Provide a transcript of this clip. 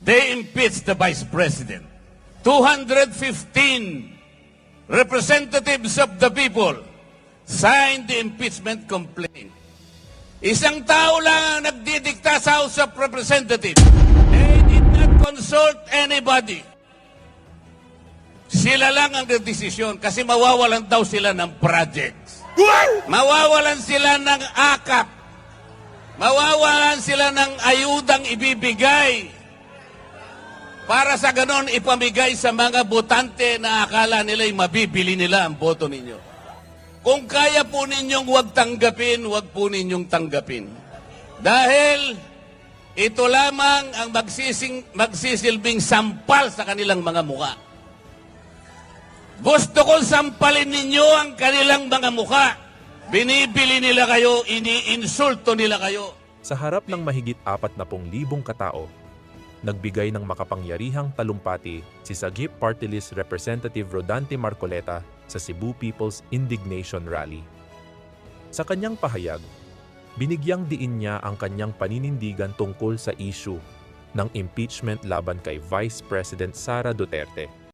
They impeached the Vice President. 215 representatives of the people signed the impeachment complaint. Isang tao lang ang nagdidikta sa House of Representatives. They did not consult anybody. Sila lang ang nagdesisyon kasi mawawalan daw sila ng projects. Mawawalan sila ng akap. Mawawalan sila ng ayudang ibibigay para sa ganon ipamigay sa mga botante na akala nila'y mabibili nila ang boto ninyo. Kung kaya po ninyong huwag tanggapin, huwag po ninyong tanggapin. Dahil ito lamang ang magsising, magsisilbing sampal sa kanilang mga muka. Gusto kong sampalin ninyo ang kanilang mga muka. Binibili nila kayo, iniinsulto nila kayo. Sa harap ng mahigit 40,000 katao, nagbigay ng makapangyarihang talumpati si Sagip Party List Representative Rodante Marcoleta sa Cebu People's Indignation Rally. Sa kanyang pahayag, binigyang diin niya ang kanyang paninindigan tungkol sa issue ng impeachment laban kay Vice President Sara Duterte.